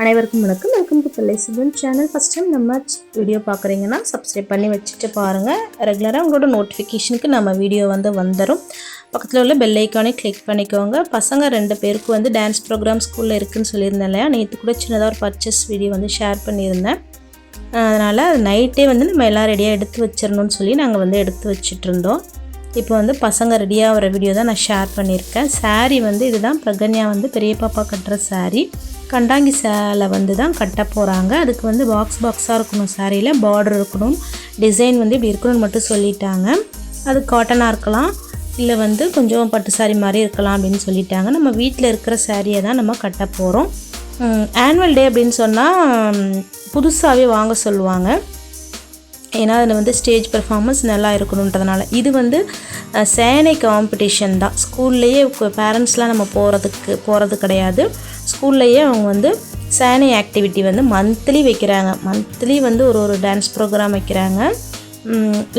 அனைவருக்கும் வணக்கம். Welcome to Pillai Sivan channel first time நம்ம வீடியோ பார்க்குறீங்கன்னா சப்ஸ்கிரைப் பண்ணி வச்சுட்டு பாருங்கள் ரெகுலராக உங்களோட நோட்டிஃபிகேஷனுக்கு நம்ம வீடியோ வந்து வந்துடும் பக்கத்தில் உள்ள பெல் ஐக்கானே கிளிக் பண்ணிக்கோங்க. பசங்க ரெண்டு பேருக்கு வந்து டான்ஸ் ப்ரோக்ராம் ஸ்கூலில் இருக்குதுன்னு சொல்லியிருந்தேன் இல்லையா? நேற்று கூட சின்னதாக ஒரு பர்ச்சேஸ் வீடியோ வந்து ஷேர் பண்ணியிருந்தேன். அதனால் நைட்டே வந்து நம்ம எல்லாம் ரெடியாக எடுத்து வச்சிடணும்னு சொல்லி நாங்கள் வந்து எடுத்து வச்சிட்டு இருந்தோம். இப்போ வந்து பசங்க ரெடியாக வர வீடியோ தான் நான் ஷேர் பண்ணியிருக்கேன். சாரீ வந்து இதுதான். பிரகன்யா வந்து பெரிய பாப்பா கட்டுற சாரீ கண்டாங்கி சேலை வந்து தான் கட்ட போகிறாங்க அதுக்கு வந்து பாக்ஸ் பாக்ஸாக இருக்கணும் சாரியில் பார்டர் இருக்கணும். டிசைன் வந்து இப்படி இருக்கணும்னு மட்டும் சொல்லிட்டாங்க. அது காட்டனாக இருக்கலாம் இல்லை வந்து கொஞ்சம் பட்டு சாரி மாதிரி இருக்கலாம் அப்படின்னு சொல்லிட்டாங்க. நம்ம வீட்டில் இருக்கிற சாரியை தான் நம்ம கட்ட போகிறோம் ஆனுவல் டே அப்படின்னு சொன்னால் புதுசாகவே வாங்க சொல்லுவாங்க. ஏன்னா அதில் வந்து ஸ்டேஜ் பெர்ஃபார்மன்ஸ் நல்லா இருக்கணுன்றதுனால. இது வந்து சேனை காம்படிஷன் தான். ஸ்கூல்லையே பேரண்ட்ஸ்லாம் நம்ம போகிறதுக்கு போகிறது கிடையாது. ஸ்கூல்லையே அவங்க வந்து சேனை ஆக்டிவிட்டி வந்து மந்த்லி வைக்கிறாங்க. மந்த்லி வந்து ஒரு ஒரு டான்ஸ் ப்ரோக்ராம் வைக்கிறாங்க.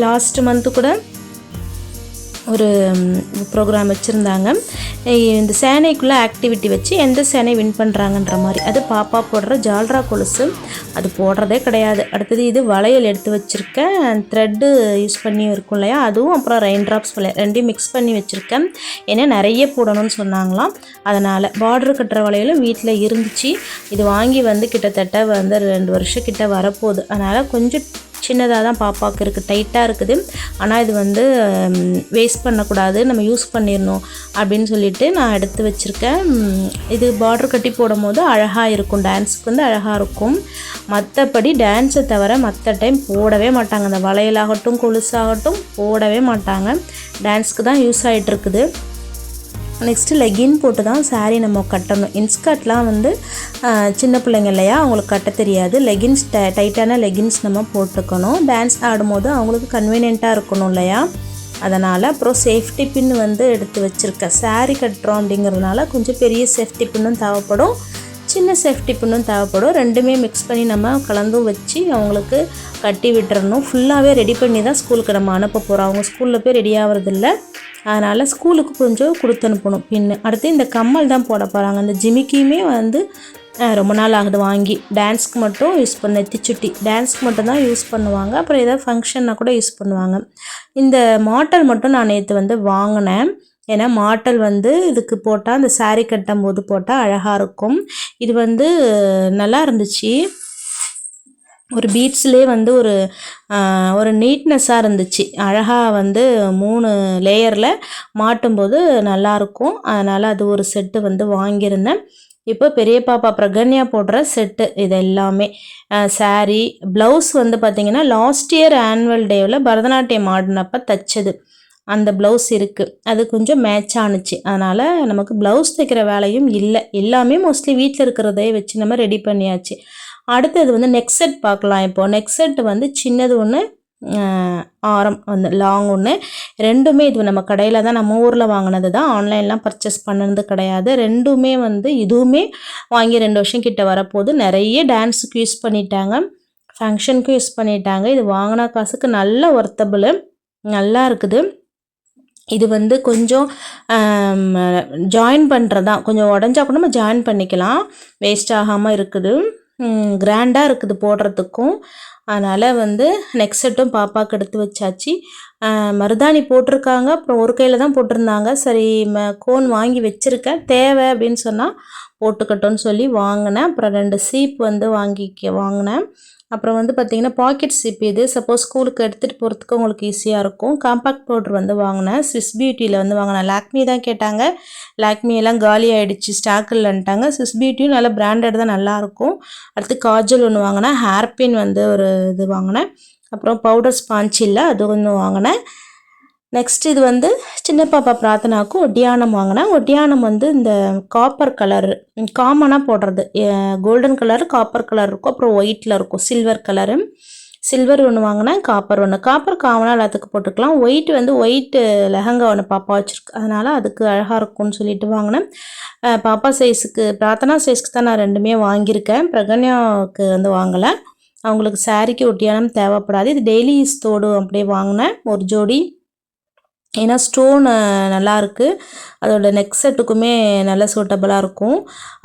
லாஸ்ட் மந்த்து கூட ஒரு ப்ரோக்ராம் வச்சுருந்தாங்க. இந்த சேனைக்குள்ளே ஆக்டிவிட்டி வச்சு எந்த சேனை வின் பண்ணுறாங்கன்ற மாதிரி. அது பாப்பா போடுற ஜால்ரா கொலுசு. அது போடுறதே கிடையாது. அடுத்தது இது வளையல் எடுத்து வச்சுருக்கேன் த்ரெட்டு யூஸ் பண்ணி இருக்கும் இல்லையா? அதுவும் அப்புறம் ரெயின் ட்ராப்ஸ் வளையல் ரெண்டையும் மிக்ஸ் பண்ணி வச்சுருக்கேன் ஏன்னா நிறைய போடணும்னு சொன்னாங்களாம். அதனால் பார்டர் கட்டுற வளையலும் வீட்டில் இருந்துச்சு. இது வாங்கி வந்து கிட்டத்தட்ட வந்து ரெண்டு வருஷம் கிட்ட வரப்போகுது. அதனால் கொஞ்சம் சின்னதாக தான் பாப்பாவுக்கு இருக்குது டைட்டாக இருக்குது. ஆனால் இது வந்து வேஸ்ட் பண்ணக்கூடாது. நம்ம யூஸ் பண்ணிடணும் அப்படின்னு சொல்லிட்டு நான் எடுத்து வச்சுருக்கேன். இது பார்டர் கட்டி போடும்போது அழகாக இருக்கும். டான்ஸுக்கு வந்து அழகாக இருக்கும். மற்றபடி டான்ஸை தவிர மற்ற டைம் போடவே மாட்டாங்க. அந்த வளையலாகட்டும் கொலுசாகட்டும் போடவே மாட்டாங்க. டான்ஸ்க்கு தான் யூஸ் ஆகிட்டு இருக்குது. நெக்ஸ்ட்டு லெகின் போட்டு தான் சாரீ நம்ம கட்டணும். இன்ஸ்கர்ட்லாம் வந்து சின்ன பிள்ளைங்க இல்லையா அவங்களுக்கு கட்ட தெரியாது. லெகின்ஸ் டை டைட்டான லெகின்ஸ் நம்ம போட்டுக்கணும். டான்ஸ் ஆடும்போது அவங்களுக்கு கன்வீனியண்ட்டாக இருக்கணும் இல்லையா? அதனால் அப்புறம் சேஃப்டி பின் வந்து எடுத்து வச்சுருக்கேன் சாரீ கட்டுறோம் அப்படிங்கிறதுனால கொஞ்சம் பெரிய சேஃப்டி பின்னும் தேவைப்படும். சின்ன சேஃப்டி பின்னும் தேவைப்படும். ரெண்டுமே மிக்ஸ் பண்ணி நம்ம கலந்தும் வச்சு அவங்களுக்கு கட்டி விட்டுறணும். ஃபுல்லாகவே ரெடி பண்ணி தான் ஸ்கூலுக்கு நம்ம அனுப்ப போகிறோம் அவங்க ஸ்கூலில் போய் ரெடி ஆகிறதில்ல அதனால் ஸ்கூலுக்கு கொஞ்சம் கொடுத்து அனுப்பணும். பின்னு அடுத்து இந்த கம்மல் தான் போட போகிறாங்க இந்த ஜிமிக்கியுமே வந்து ரொம்ப நாள் ஆகுது வாங்கி. டான்ஸ்க்கு மட்டும் யூஸ் பண்ண நெத்திச்சுட்டி. டான்ஸ்க்கு மட்டும் தான் யூஸ் பண்ணுவாங்க. அப்புறம் ஏதாவது ஃபங்க்ஷன்னா கூட யூஸ் பண்ணுவாங்க. இந்த மாட்டல் மட்டும் நான் நேற்று வந்து வாங்கினேன். ஏன்னா மாட்டல் வந்து இதுக்கு போட்டால் அந்த சாரீ கட்டும் போது போட்டால் அழகாக இருக்கும். இது வந்து நல்லா இருந்துச்சு. ஒரு பீட்ஸ்லேயே வந்து ஒரு ஒரு நீட்னஸ்ஸாக இருந்துச்சு. அழகாக வந்து மூணு லேயரில் மாட்டும்போது நல்லாயிருக்கும் அதனால் அது ஒரு செட்டு வந்து வாங்கியிருந்தேன். இப்போ பெரிய பாப்பா பிரகன்யா போடுற செட்டு இது எல்லாமே. சாரீ ப்ளவுஸ் வந்து பார்த்திங்கன்னா லாஸ்ட் இயர் ஆனுவல் டேவில் பரதநாட்டியம் ஆடினப்போ தைச்சது. அந்த ப்ளவுஸ் இருக்குது அது கொஞ்சம் மேட்ச் ஆணுச்சு அதனால் நமக்கு ப்ளவுஸ் தைக்கிற வேலையும் இல்லை. எல்லாமே மோஸ்ட்லி வீட்டில் இருக்கிறதே வச்சு நம்ம ரெடி பண்ணியாச்சு. அடுத்தது வந்து நெக் செட் பார்க்கலாம் இப்போது நெக் செட் வந்து சின்னது ஒன்று ஆரம் வந்து லாங் ஒன்று ரெண்டுமே இது நம்ம கடையில் தான் நம்ம ஊரில் வாங்கினது தான். ஆன்லைன்லாம் பர்ச்சேஸ் பண்ணது கிடையாது. ரெண்டுமே வந்து இதுவுமே வாங்கி ரெண்டு வருஷம் கிட்ட வரப்போகுது நிறைய டான்ஸுக்கு யூஸ் பண்ணிட்டாங்க. ஃபங்க்ஷனுக்கும் யூஸ் பண்ணிட்டாங்க. இது வாங்கின காசுக்கு நல்ல ஒர்த்தபிள் நல்லா இருக்குது. இது வந்து கொஞ்சம் ஜாயின் பண்ணுறது தான் கொஞ்சம் உடஞ்சா கூட நம்ம ஜாயின் பண்ணிக்கலாம். வேஸ்ட் ஆகாமல் இருக்குது. கிராண்டாக இருக்குது போடுறதுக்கும். அதனால் வந்து நெக் செட்டும் பாப்பாவுக்கு எடுத்து வச்சாச்சு. மருதாணி போட்டிருக்காங்க. அப்புறம் ஒரு கையில் தான் போட்டிருந்தாங்க. சரி ம கோன் வாங்கி வச்சுருக்கேன். தேவை அப்படின்னு சொன்னால் போட்டுக்கட்டும்னு சொல்லி வாங்கினேன். அப்புறம் ரெண்டு சீப் வந்து வாங்கிக்க வாங்கினேன். அப்புறம் வந்து பார்த்திங்கன்னா பாக்கெட் சிப் இது. சப்போஸ் ஸ்கூலுக்கு எடுத்துகிட்டு போகிறதுக்கு உங்களுக்கு ஈஸியாக இருக்கும். காம்பாக்ட் பவுடர் வந்து வாங்கினேன். ஸ்விஸ் பியூட்டியில் வந்து வாங்கினேன். லாக்மி தான் கேட்டாங்க. லாக்மி எல்லாம் காலி ஆகிடுச்சு ஸ்டாக் இல்லைன்ட்டாங்க. ஸ்விஸ் பியூட்டியும் நல்லா பிராண்டட் தான் நல்லாயிருக்கும் அடுத்து காஜல் ஒன்று வாங்கினேன். ஹேர்பின் வந்து ஒரு இது வாங்கினேன். அப்புறம் பவுடர் ஸ்பாஞ்ச் இல்லை அது ஒன்று வாங்கினேன். நெக்ஸ்ட் இது வந்து சின்ன பாப்பா பிரார்த்தனாவுக்கு ஒட்டியானம் வாங்கினேன் ஒட்டியானம் வந்து இந்த காப்பர் கலர் காமனாக போடுறது. கோல்டன் கலர் காப்பர் கலர் இருக்கும். அப்புறம் ஒயிட்டில் இருக்கும். சில்வர் கலரு சில்வர் ஒன்று வாங்கினேன் காப்பர் ஒன்று காப்பர் காமனாக எல்லாத்துக்கும் போட்டுக்கலாம். ஒயிட் வந்து ஒயிட்டு லெஹங்கா ஒன்று பாப்பா வச்சுருக்கு. அதனால் அதுக்கு அழகாக இருக்கும்னு சொல்லிட்டு வாங்கினேன். பாப்பா சைஸுக்கு பிரார்த்தனா சைஸ்க்கு தான் நான் ரெண்டுமே வாங்கியிருக்கேன். பிரகன்யாவுக்கு வந்து வாங்கலை. அவங்களுக்கு சாரீக்கு ஒட்டியானம் தேவைப்படாது. இது டெய்லி யூஸ் தோடு அப்படியே வாங்கினேன். ஒரு ஜோடி. ஏன்னா ஸ்டோன் நல்லா இருக்கு அதோட நெக் செட்டுக்குமே நல்ல சூட்டபுளாக இருக்கும்.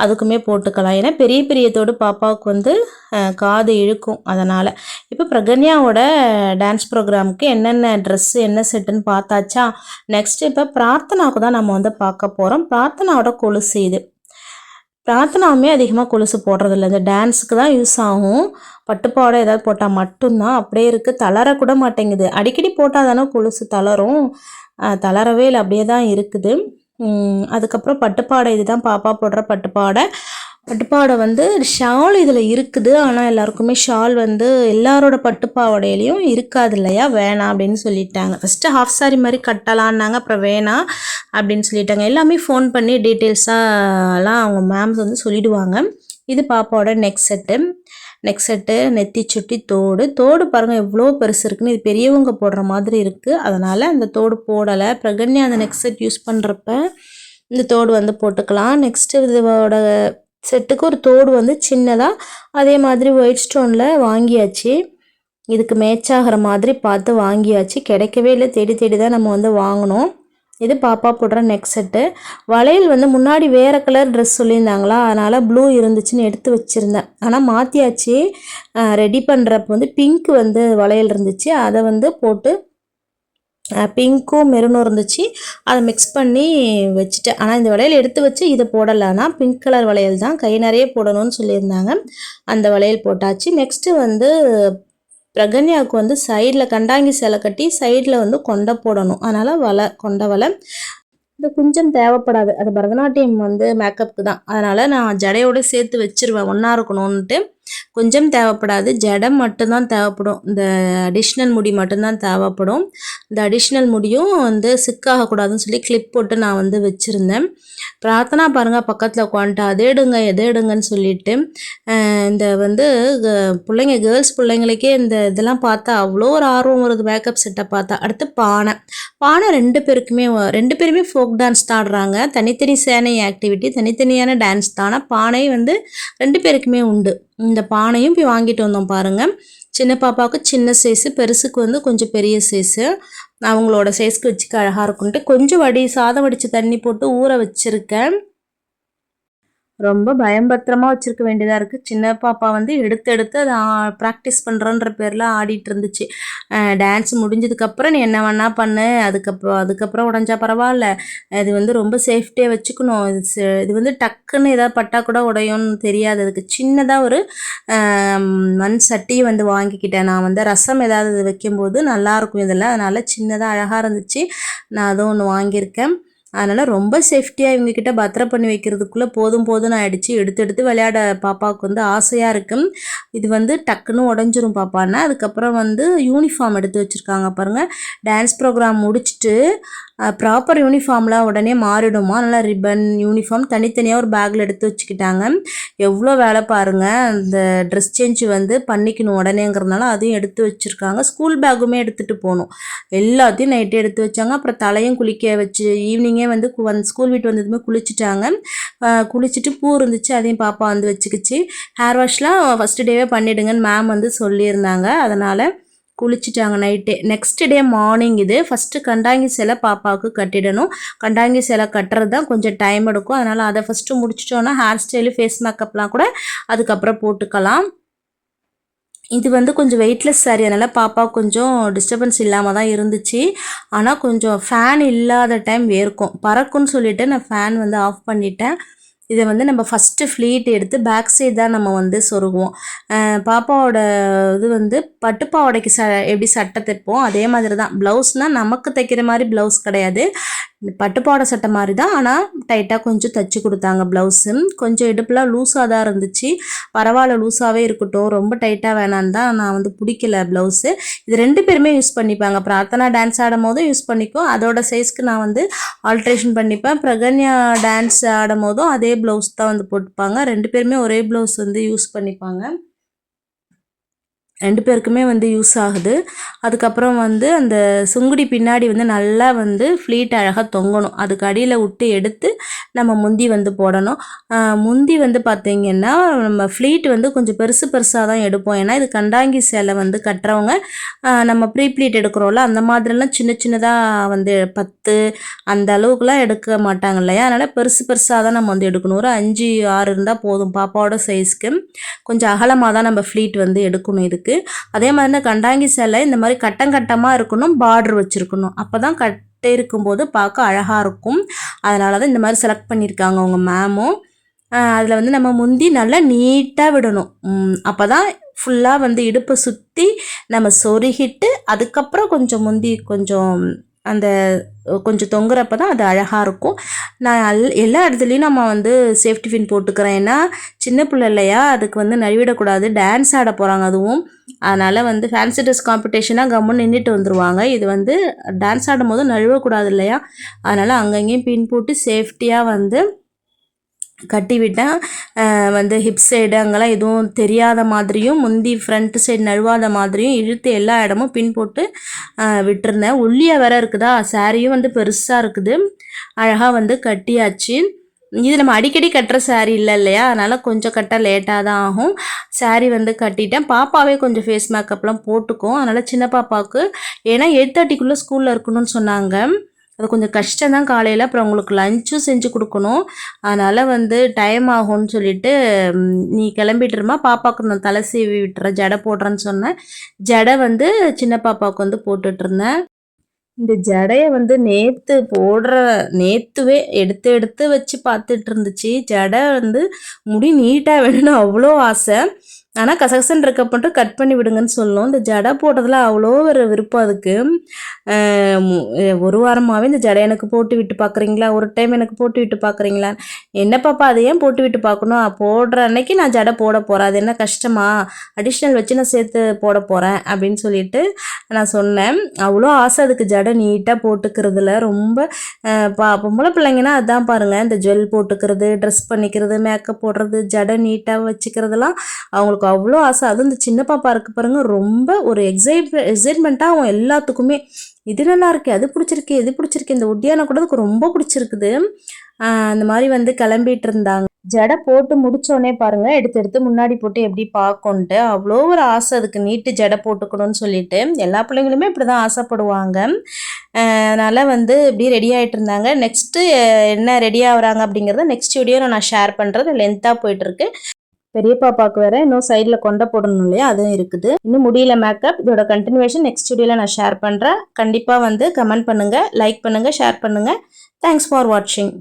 அதுக்குமே போட்டுக்கலாம். ஏன்னா பெரிய பெரியத்தோடு பாப்பாவுக்கு வந்து காது இழுக்கும் அதனால். இப்போ பிரகன்யாவோட டான்ஸ் ப்ரோக்ராமுக்கு என்னென்ன ட்ரெஸ்ஸு என்ன செட்டுன்னு பார்த்தாச்சா? நெக்ஸ்ட் இப்போ பிரார்த்தனாவுக்கு தான் நம்ம வந்து பார்க்க போகிறோம் பிரார்த்தனாவோட கொலுசு இது. பிரார்த்தனாவுமே அதிகமாக கொலுசு போடுறதில்ல. இந்த டான்ஸுக்கு தான் யூஸ் ஆகும். பட்டுப்பாடை ஏதாவது போட்டால் மட்டும்தான். அப்படியே இருக்குது தளரக்கூட மாட்டேங்குது. அடிக்கடி போட்டால் தானே கொலுசு தளரும். தளரவே இல்லை. அப்படியே தான் இருக்குது. அதுக்கப்புறம் பட்டுப்பாடை இதுதான் பாப்பா போடுற பட்டுப்பாடை பட்டுப்பாடை வந்து ஷால் இதில் இருக்குது. ஆனால் எல்லாருக்குமே ஷால் வந்து எல்லாரோட பட்டுப்பாவாடையிலையும் இருக்காது இல்லையா? வேணாம் அப்படின்னு சொல்லிட்டாங்க. ஃபஸ்ட்டு ஹாஃப் சாரி மாதிரி கட்டலான்னாங்க அப்புறம் வேணாம் அப்படின்னு சொல்லிட்டாங்க. எல்லாமே ஃபோன் பண்ணி டீட்டெயில்ஸாலாம் அவங்க மேம்ஸ் வந்து சொல்லிடுவாங்க. இது பாப்பாவோட நெக் செட்டு நெக் செட்டு நெத்தி சுட்டி தோடு. தோடு பாருங்கள் எவ்வளோ பெருசு இருக்குன்னு. இது பெரியவங்க போடுற மாதிரி இருக்குது அதனால் அந்த தோடு போடலை. பிரகன்யா அந்த நெக் செட் யூஸ் பண்ணுறப்ப இந்த தோடு வந்து போட்டுக்கலாம். நெக்ஸ்ட்டு இதோட செட்டுக்கு ஒரு தோடு வந்து சின்னதாக அதே மாதிரி ஒயிட் ஸ்டோனில் வாங்கியாச்சு. இதுக்கு மேட்ச் ஆகிற மாதிரி பார்த்து வாங்கியாச்சு. கிடைக்கவே இல்லை. தேடி தேடி தான் நம்ம வந்து வாங்கினோம். இது பாப்பா போடுற நெக் செட்டு வளையல் வந்து முன்னாடி வேறு கலர் ட்ரெஸ் சொல்லியிருந்தாங்களா? அதனால் ப்ளூ இருந்துச்சுன்னு எடுத்து வச்சுருந்தேன். ஆனால் மாற்றியாச்சு ரெடி பண்ணுறப்ப வந்து பிங்க் வந்து வளையல் இருந்துச்சு. அதை வந்து போட்டு பிங்க்கும் மெரூனும் இருந்துச்சு. அதை மிக்ஸ் பண்ணி வச்சுட்டேன். ஆனால் இந்த வளையல் எடுத்து வச்சு இதை போடலைன்னா பிங்க் கலர் வளையல் தான். கை நிறைய போடணும்னு சொல்லியிருந்தாங்க. அந்த வளையல் போட்டாச்சு. நெக்ஸ்ட்டு வந்து பிரகன்யாவுக்கு வந்து சைடில் கண்டாங்கி சிலை கட்டி சைடில் வந்து கொண்டை போடணும். அதனால் வலை கொண்டை வலை இந்த குஞ்சம் தேவைப்படாது. அது பரதநாட்டியம் வந்து மேக்கப்புக்கு தான். அதனால் நான் ஜடையோடு சேர்த்து வச்சிருவேன். ஒன்றா இருக்கணும்ன்ட்டு. கொஞ்சம் தேவைப்படாது. ஜடம் மட்டும்தான் தேவைப்படும். இந்த அடிஷ்னல் முடி மட்டும்தான் தேவைப்படும். இந்த அடிஷ்னல் முடியும் வந்து சிக்காகக்கூடாதுன்னு சொல்லி கிளிப் போட்டு நான் வந்து வச்சுருந்தேன். பிரார்த்தனா பாருங்கள் பக்கத்தில் உட்காந்துட்டு அதை எடுங்க எதை எடுங்கன்னு சொல்லிட்டு இந்த வந்து க- பிள்ளைங்க கேர்ள்ஸ் பிள்ளைங்களுக்கே இந்த இதெல்லாம் பார்த்தா அவ்வளோ ஒரு ஆர்வம் வருது. மேக்கப் செட்டை பார்த்தா. அடுத்து பானை. பானை ரெண்டு பேருக்குமே ரெண்டு பேருமே ஃபோக் டான்ஸ் தான் ஆடுறாங்க. தனித்தனி சேனை ஆக்டிவிட்டி தனித்தனியான டான்ஸ் தான். ஆனால் பானை வந்து ரெண்டு பேருக்குமே உண்டு. இந்த பானையும் போய் வாங்கிட்டு வந்தோம் பாருங்க. சின்ன பாப்பாவுக்கு சின்ன சைஸு பெருசுக்கு வந்து கொஞ்சம் பெரிய சைஸு அவங்களோட சைஸ்க்கு வச்சுக்க அழகாக இருக்குன்ட்டு கொஞ்சம் வடி சாதம் வடித்து தண்ணி போட்டு ஊற வச்சுருக்கேன். ரொம்ப பயம்பத்திரமாக வச்சுருக்க வேண்டியதாக இருக்குது சின்ன பாப்பா வந்து எடுத்து எடுத்து அதை ப்ராக்டிஸ் பண்ணுறன்ற பேரில் ஆடிட்டு இருந்துச்சு. டான்ஸ் முடிஞ்சதுக்கப்புறம் நீ என்ன வேணால் பண்ணு. அதுக்கப்புறம் அதுக்கப்புறம் உடஞ்சா பரவாயில்ல. இது வந்து ரொம்ப சேஃப்டியாக வச்சுக்கணும். இது இது வந்து டக்குன்னு ஏதாவது பட்டா கூட உடையும்னு தெரியாது. அதுக்கு சின்னதாக ஒரு மண் சட்டியை வந்து வாங்கிக்கிட்டேன். நான் வந்து ரசம் ஏதாவது வைக்கும்போது நல்லாயிருக்கும் இதில் அதனால் சின்னதாக அழகாக இருந்துச்சு. நான் அதுவும் ஒன்று வாங்கியிருக்கேன். அதனால் ரொம்ப சேஃப்டியாக இவங்கக்கிட்ட பத்திரம் பண்ணி வைக்கிறதுக்குள்ளே போதும் போதும் ஆயிடுச்சு. எடுத்து எடுத்து விளையாட பாப்பாவுக்கு வந்து ஆசையாக இருக்கும் இது வந்து டக்குன்னு உடஞ்சிரும் பாப்பான்னா. அதுக்கப்புறம் வந்து யூனிஃபார்ம் எடுத்து வச்சுருக்காங்க பாருங்கள் டான்ஸ் ப்ரோக்ராம் முடிச்சுட்டு ப்ராப்பர் யூனிஃபார்ம்லாம் உடனே மாறிடுமா? நல்லா ரிப்பன் யூனிஃபார்ம் தனித்தனியாக ஒரு பேக்கில் எடுத்து வச்சுக்கிட்டாங்க. எவ்வளோ வேலை பாருங்கள் அந்த ட்ரெஸ் சேஞ்ச் வந்து பண்ணிக்கணும் உடனேங்கிறதுனால அதையும் எடுத்து வச்சுருக்காங்க. ஸ்கூல் பேக்குமே எடுத்துகிட்டு போகணும். எல்லாத்தையும் நைட்டே எடுத்து வச்சாங்க. அப்புறம் தலையும் குளிக்க வச்சு ஈவினிங்கே வந்து வந்து ஸ்கூல் விட்டு வந்ததுமே குளிச்சுட்டாங்க. குளிச்சுட்டு பூ இருந்துச்சு. அதையும் பாப்பா வந்து வச்சுக்கிச்சு. ஹேர் வாஷ்லாம் ஃபஸ்ட்டு டேவே பண்ணிவிடுங்கன்னு மேம் வந்து சொல்லியிருந்தாங்க. அதனால் குளிச்சுட்டாங்க நைட்டே. நெக்ஸ்ட் டே மார்னிங் இது. ஃபஸ்ட்டு கண்டாங்கி சிலை பாப்பாவுக்கு கட்டிடணும். கண்டாங்கி சிலை கட்டுறது தான் கொஞ்சம் டைம் எடுக்கும். அதனால் அதை ஃபஸ்ட்டு முடிச்சிட்டோன்னா ஹேர் ஸ்டைலு ஃபேஸ் மேக்கப்லாம் கூட அதுக்கப்புறம் போட்டுக்கலாம். இது வந்து கொஞ்சம் வெயிட்லெஸ் சாரி அதனால் பாப்பா கொஞ்சம் டிஸ்டர்பன்ஸ் இல்லாமல் தான் இருந்துச்சு. ஆனால் கொஞ்சம் ஃபேன் இல்லாத டைம் வேர்க்கும். பறக்கும்னு சொல்லிவிட்டு நான் ஃபேன் வந்து ஆஃப் பண்ணிட்டேன். இதை வந்து நம்ம ஃபஸ்ட்டு ஃப்ளீட் எடுத்து பேக் சைடு தான் நம்ம வந்து சொருகுவோம். பாப்பாவோட இது வந்து பட்டுப்பாவோடைக்கு ச எப்படி சட்டை தைப்போம்? அதே மாதிரி தான் ப்ளவுஸ்னால் நமக்கு தைக்கிற மாதிரி ப்ளவுஸ் கிடையாது. பட்டுப்பாவாடை சட்டை மாதிரி தான் ஆனால் டைட்டாக கொஞ்சம் தைச்சி கொடுத்தாங்க ப்ளவுஸு கொஞ்சம் இடுப்புலாம் லூஸாக தான் இருந்துச்சு. பரவாயில்ல லூஸாகவே இருக்கட்டும். ரொம்ப டைட்டாக வேணான்னு தான் நான் வந்து பிடிக்கல ப்ளவுஸு இது ரெண்டு பேருமே யூஸ் பண்ணிப்பாங்க. பிரார்த்தனா டான்ஸ் ஆடும் போதும் யூஸ் பண்ணிக்கும். அதோட சைஸ்க்கு நான் வந்து ஆல்ட்ரேஷன் பண்ணிப்பேன். பிரகன்யா டான்ஸ் ஆடும் போதும். அதே ப்ளவுஸ் தான் வந்து போட்டுப்பாங்க. ரெண்டு பேருமே ஒரே ப்ளவுஸ் வந்து யூஸ் பண்ணிப்பாங்க. ரெண்டு பேருக்குமே வந்து யூஸ் ஆகுது. அதுக்கப்புறம் வந்து அந்த சுங்குடி பின்னாடி வந்து நல்லா வந்து ஃப்ளீட் அழகாக தொங்கணும். அதுக்கு அடியில் விட்டு எடுத்து நம்ம முந்தி வந்து போடணும். முந்தி வந்து பார்த்திங்கன்னா நம்ம ஃப்ளீட் வந்து கொஞ்சம் பெருசு பெருசாக தான் எடுப்போம். ஏன்னா இது கண்டாங்கி சேலை வந்து கட்டுறவங்க நம்ம ப்ரீ ப்ளீட் எடுக்கிறோம்ல அந்த மாதிரிலாம் சின்ன சின்னதாக வந்து பத்து அந்த அளவுக்குலாம் எடுக்க மாட்டாங்க இல்லையா? அதனால் பெருசு பெருசாக தான் நம்ம வந்து எடுக்கணும். ஒரு அஞ்சு ஆறு இருந்தால் போதும். பாப்பாவோட சைஸ்க்கு கொஞ்சம் அகலமாக தான் நம்ம ஃப்ளீட் வந்து எடுக்கணும் இதுக்கு. அதே மாதிரி இந்த கண்டாங்கி சேலை இந்த மாதிரி கட்டம் கட்டமாக இருக்கணும் பார்டர் வச்சுருக்கணும். அப்போ தான் கட்டே இருக்கும்போது பார்க்க அழகாக இருக்கும். அதனால தான் இந்த மாதிரி செலக்ட் பண்ணியிருக்காங்க அவங்க மேமும் அதில் வந்து நம்ம முந்தி நல்லா நீட்டாக விடணும். அப்போ தான் ஃபுல்லாக வந்து இடுப்பை சுற்றி நம்ம சொருகிட்டு அதுக்கப்புறம் கொஞ்சம் முந்தி கொஞ்சம் அந்த கொஞ்சம் தொங்குறப்ப தான் அது அழகாக இருக்கும். நான் அல் எல்லா இடத்துலையும் நம்ம வந்து சேஃப்டி ஃபின் போட்டுக்கிறேன். ஏன்னா சின்ன பிள்ளை இல்லையா? அதுக்கு வந்து நழுவிடக்கூடாது. டான்ஸ் ஆட போகிறாங்க அதுவும். அதனால் வந்து ஃபேன்சி ட்ரெஸ் காம்படிஷனாக கம்முன்னு நின்றுட்டு வந்துடுவாங்க இது வந்து டான்ஸ் ஆடும் போது நழுவக்கூடாது இல்லையா? அதனால் அங்கங்கேயும் பின் போட்டு சேஃப்டியாக வந்து கட்டி விட்டேன் வந்து ஹிப் சைடு அங்கெல்லாம் எதுவும் தெரியாத மாதிரியும் முந்தி ஃப்ரண்ட் சைடு நழுவாத மாதிரியும் இழுத்து எல்லா இடமும் பின் போட்டு விட்டுருந்தேன். உள்ளியாக வேற இருக்குதா? சாரியும் வந்து பெருசாக இருக்குது. அழகாக வந்து கட்டியாச்சு. இது நம்ம அடிக்கடி கட்டுற சாரீ இல்லை இல்லையா? அதனால் கொஞ்சம் கட்ட லேட்டாக தான் ஆகும். சாரீ வந்து கட்டிட்டேன். பாப்பாவே கொஞ்சம் ஃபேஸ் மேக்கப்லாம் போட்டுக்கும். அதனால் சின்ன பாப்பாவுக்கு ஏன்னா எயிட் தேர்ட்டிக்குள்ளே ஸ்கூலில் இருக்கணும்னு சொன்னாங்க. அது கொஞ்சம் கஷ்டம் தான் காலையில். அப்புறம் அவங்களுக்கு லஞ்சும் செஞ்சு கொடுக்கணும். அதனால் வந்து டைம் ஆகும்னு சொல்லிட்டு நீ கிளம்பிட்டுருமா பாப்பாவுக்கு நான் தலை சீவி விட்டுறேன். ஜடை போடுறேன்னு சொன்னேன். ஜடை வந்து சின்ன பாப்பாவுக்கு வந்து போட்டுட்ருந்தேன் இந்த ஜடையை வந்து நேற்று போடுற நேத்துவே எடுத்து எடுத்து வச்சு பார்த்துட்டு இருந்துச்சு. ஜடை வந்து முடி நீட்டாக வேணும்னு அவ்வளோ ஆசை. ஆனால் கசகசன் இருக்க மட்டும் கட் பண்ணி விடுங்கன்னு சொல்லணும் இந்த ஜடை போட்டதில் அவ்வளோ ஒரு விருப்பம் அதுக்கு. மு- ஒரு வாரமாகவே இந்த ஜடை எனக்கு போட்டு விட்டு பார்க்குறீங்களா ஒரு டைம் எனக்கு போட்டு விட்டு பார்க்குறீங்களா என்ன பாப்பா அதை ஏன் போட்டு விட்டு பார்க்கணும் போடுற அன்னைக்கு நான் ஜடை போட போகிறேன் அது என்ன கஷ்டமா? அடிஷ்னல் வச்சு நான் சேர்த்து போட போகிறேன் அப்படின்னு சொல்லிட்டு நான் சொன்னேன். அவ்வளோ ஆசை அதுக்கு ஜடை நீட்டாக போட்டுக்கிறதுல. ரொம்ப பா பொம்பளை பிள்ளைங்கன்னா அதான் பாருங்கள் இந்த ஜுவல் போட்டுக்கிறது ட்ரெஸ் பண்ணிக்கிறது மேக்கப் போடுறது ஜடை நீட்டாக வச்சுக்கிறதெல்லாம் அவங்களுக்கு அவ்வளோ ஆசை. அதுவும் இந்த சின்ன பாப்பா இருக்கு பாருங்க ரொம்ப ஒரு எக்ஸைட் எக்ஸைட்மெண்ட்டாக அவங்க எல்லாத்துக்குமே. இது நல்லா இருக்கு அது பிடிச்சிருக்கு இது பிடிச்சிருக்கு இந்த ஒட்டியான கூட அதுக்கு ரொம்ப பிடிச்சிருக்குது. அந்த மாதிரி வந்து கிளம்பிட்டு இருந்தாங்க. ஜடை போட்டு முடிச்சோடனே பாருங்க எடுத்து எடுத்து முன்னாடி போட்டு எப்படி பார்க்கணுட்டு அவ்வளோ ஒரு ஆசை அதுக்கு. நீட்டு ஜடை போட்டுக்கணும்னு சொல்லிட்டு எல்லா பிள்ளைங்களுமே இப்படி தான் ஆசைப்படுவாங்க. அதனால் அதனால வந்து இப்படி ரெடி ஆகிட்டு இருந்தாங்க. நெக்ஸ்ட்டு என்ன ரெடி ஆகுறாங்க அப்படிங்கிறத நெக்ஸ்ட் வீடியோ நான் ஷேர் பண்ணுறது லென்த்தாக போயிட்டு இருக்கு. பெரிய பாப்பாவுக்கு வேற இன்னும் சைடில் கொண்டை போடணும் இல்லையா? அதுவும் இருக்குது. இன்னும் முடியல மேக்கப் இதோட கண்டினியூஷன் நெக்ஸ்ட் வீடியோவில் நான் ஷேர் பண்ணுறேன் கண்டிப்பாக வந்து கமெண்ட் பண்ணுங்கள் லைக் பண்ணுங்கள் ஷேர் பண்ணுங்கள் தேங்க்ஸ் ஃபார் வாட்சிங்